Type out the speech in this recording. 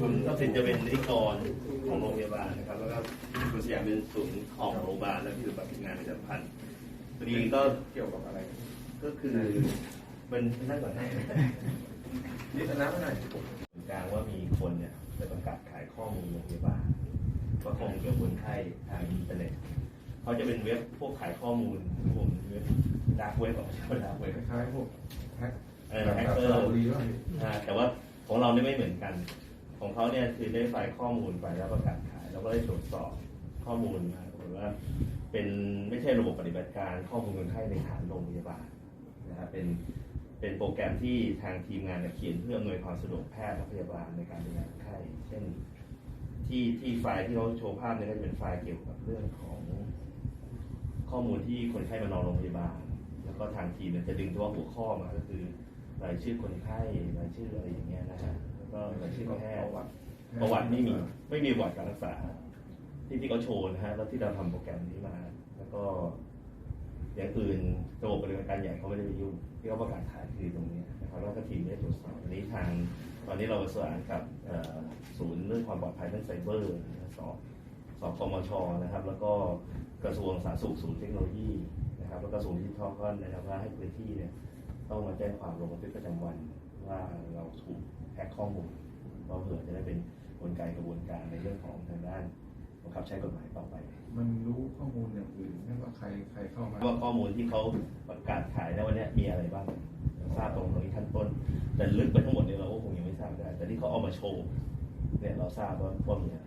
คุณทัพสินจะเป็นนิติกรของโรงพยาบาลนะครับ แล้วก็คุณสยามเป็นศูนย์ของโรงพยาบาลและที่ปฏิบัติงานประจำพันธ์พอดีก็เกี่ยวกับอะไร ก็คือมันนั่งก่อนให้นี่ชนะเมื่อไหร่กลางว่ามีคนเนี่ยไปประกาศขายข้อมูลโรงพยาบาลว่าข้อมูลเกี่ยวกับคนไข้ทางอินเทอร์เน็ตเขาจะเป็นเว็บพวกขายข้อมูลผมเว็บดาร์กเว็บของเขาดาร์กเว็บคล้ายๆพวกแฮกเออแบบแฮกแบบเกอสระร์บุรีว่าอ่าแต่ว่า ของเราเนี่ยไม่เหมือนกัน ของเขาเนี่ยคือได้ไฟล์ข้อมูลไปแล้วประกาศขายเราก็ได้ตรวจสอบข้อมูลมาปรากฏว่าเป็นไม่ใช่ระบบปฏิบัติการข้อมูลคนไข้ในฐานโรงพยาบาลนะครับเป็นเป็นโปรแกรมที่ทางทีมงานเขียนเพื่ออำนวยความสะดวกแพทย์และพยาบาลในการดูแลคนไข้เช่นที่ที่ไฟล์ที่เขาโชว์ภาพเนี่ยก็จะเป็นไฟล์เกี่ยวกับเรื่องของข้อมูลที่คนไข้มานอนโรงพยาบาล แล้วก็ทางทีมเนี่ยจะดึงเฉพาหัวข้อมาก็คือ รายชื่อคนไข้รายชื่ออะไรอย่างเงี้ยนะฮะแล้วก็รายชื่อแพทย์ประวัติไม่มีไม่มีประวัติการรักษา ที่ที่เขาโชว์นะฮะแล้วที่เราทำโปรแกรมนี้มา แล้วก็อย่างอื่นระบบปฏิบัติการใหญ่เขาไม่ได้ไปยุ่งที่เขาประกาศขายคือตรงนี้นะครับแล้วก็ทีมได้ตรวจสอบอันนี้ทางตอนนี้เราประสานกับเอ่อศูนย์เรื่องความปลอดภัยด้านไซเบอร์นะสอบสอบกมชนะครับ แล้วก็กระทรวงสาธารณสุขศูนย์เทคโนโลยีนะครับแล้วก็ศูนย์ดิจิทัลก็นะครับว่าให้พื้นที่เนี่ย ต้องมาแจ้งความลงบันทึกประจำวันว่าเราถูกแฮ็กข้อมูลเราเผื่อจะได้เป็นกลไกกระบวนการในเรื่องของทางด้านบังคับใช้กฎหมายต่อไป มันรู้ข้อมูลอย่างอื่นไม่ว่าใครใครเข้ามาว่าข้อมูลที่เขาประกาศขายในวันเนี้ยมีอะไรบ้างทราบตรงนี้ขั้นต้น แต่ลึกไปทั้งหมดเนี่ยเราก็คงยังไม่ทราบได้ แต่ที่เขาเอามาโชว์เนี่ยเราทราบว่าว่ามีอะไร